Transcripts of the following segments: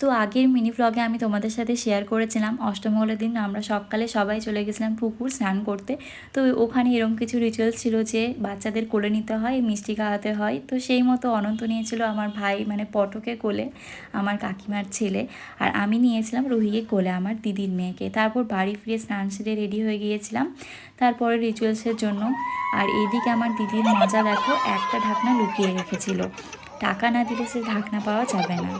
তো আগের মিনি ভ্লগে আমি তোমাদের সাথে শেয়ার করেছিলাম। অষ্টমঙ্গলের দিন, আমরা সকালে সবাই চলে গেছিলাম পুকুর স্নান করতে। তো ওখানে এরকম কিছু রিচুয়ালস ছিল যে বাচ্চাদের কোলে নিতে হয়, মিষ্টি খাওয়াতে হয়। তো সেই মতো অনন্ত নিয়েছিল আমার ভাই মানে পটকে কোলে, আমার কাকিমার ছেলে। আর আমি নিয়েছিলাম রুহিকে কোলে, আমার দিদির মেয়েকে। তারপর বাড়ি ফিরে স্নান সেরে রেডি হয়ে গিয়েছিলাম তারপরে রিচুয়ালসের জন্য। আর এদিকে আমার দিদির মজা দেখো, একটা ঢাকনা লুকিয়ে রেখেছিল। টাকা না দিলে সে ঢাকনা পাওয়া যাবে না।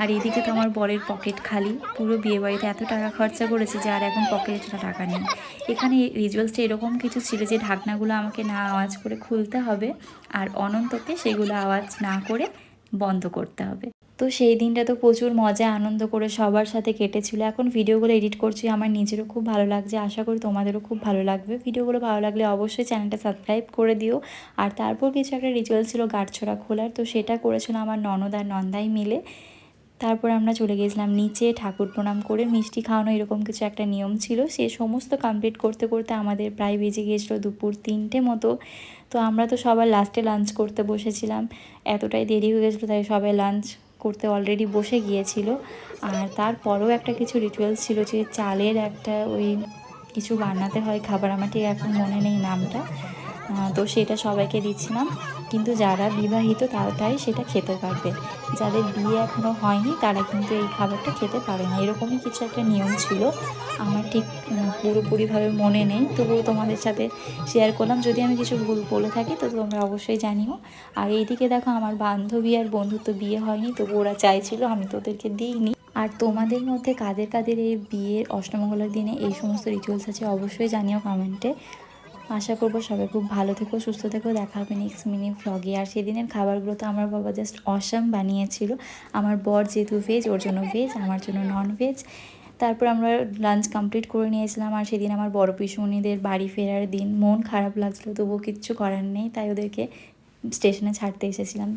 আর এদিকে তো আমার বরের পকেট খালি। পুরো বিয়ে বাড়িতে এত টাকা খরচা করেছে যে আর এখন পকেটে টাকা নেই। এখানে রিজুয়ালসটা এরকম কিছু ছিল যে ঢাকনাগুলো আমাকে না আওয়াজ করে খুলতে হবে আর অনন্তকে সেগুলো আওয়াজ না করে বন্ধ করতে হবে। তো সেই দিনটা তো প্রচুর মজা, আনন্দ করে সবার সাথে কেটেছিল। এখন ভিডিওগুলো এডিট করছি, আমার নিজেরও খুব ভালো লাগছে। আশা করি তোমাদেরও খুব ভালো লাগবে। ভিডিওগুলো ভালো লাগলে অবশ্যই চ্যানেলটা সাবস্ক্রাইব করে দিও। আর তারপর কিছু একটা রিচুয়াল ছিল গাঁটছড়া খোলার, তো সেটা করেছিল আমার ননদ আর নন্দাই মিলে। তারপর আমরা চলে গিয়েছিলাম নিচে ঠাকুর প্রণাম করে। মিষ্টি খাওয়ানো এরকম কিছু একটা নিয়ম ছিল। সে সমস্ত কমপ্লিট করতে করতে আমাদের প্রায় বেজে গিয়েছিল দুপুর তিনটে মতো। তো আমরা তো সবার লাস্টে লাঞ্চ করতে বসেছিলাম। এতটাই দেরি হয়ে গেছিল, তাই সবাই লাঞ্চ করতে অলরেডি বসে গিয়েছিল। আর তারপরেও একটা কিছু রিচুয়ালস ছিল যে চালের একটা ওই কিছু বানাতে হয় খাবার আমার ঠিক এখন মনে নেই নামটা। তো সেটা সবাইকে দিচ্ছিলাম। কিন্তু যারা বিবাহিত তারাই সেটা খেতে পারবে। যাদের বিয়ে এখনও হয়নি, তারা কিন্তু এই খাবারটা খেতে পারে না। এরকমই কিছু একটা নিয়ম ছিল। আমার ঠিক পুরোপুরিভাবে মনে নেই। তবুও তোমাদের সাথে শেয়ার করলাম। যদি আমি কিছু ভুল বলে থাকি, তো তোমরা অবশ্যই জানিও। আর এইদিকে দেখো, আমার বান্ধবী আর বন্ধুর তো বিয়ে হয়নি, তবু ওরা চাইছিল, আমি তো ওদেরকে দিইনি। আর তোমাদের মধ্যে কাদের কাদের এই বিয়ের অষ্টমঙ্গলার দিনে এই সমস্ত রিচুয়ালস আছে, অবশ্যই জানিও কমেন্টে আশা করব সবাই খুব ভালো থেকো, সুস্থ থেকো। দেখা হবে নেক্সট মিনি ফ্লগে আর সেদিনের খাবারগুলো তো আমার বাবা জাস্ট অসাম বানিয়েছিল। আমার বর যেহেতু ভেজ ওর জন্য ভেজ আমার জন্য নন ভেজ তারপর আমরা লাঞ্চ কমপ্লিট করে নিয়েছিলাম। আর সেদিন আমার বড় পিসুমণিদের বাড়ি ফেরার দিন। মন খারাপ লাগছিল, তবুও কিচ্ছু করার নেই। তাই ওদেরকে স্টেশনে ছাড়তে এসেছিলাম।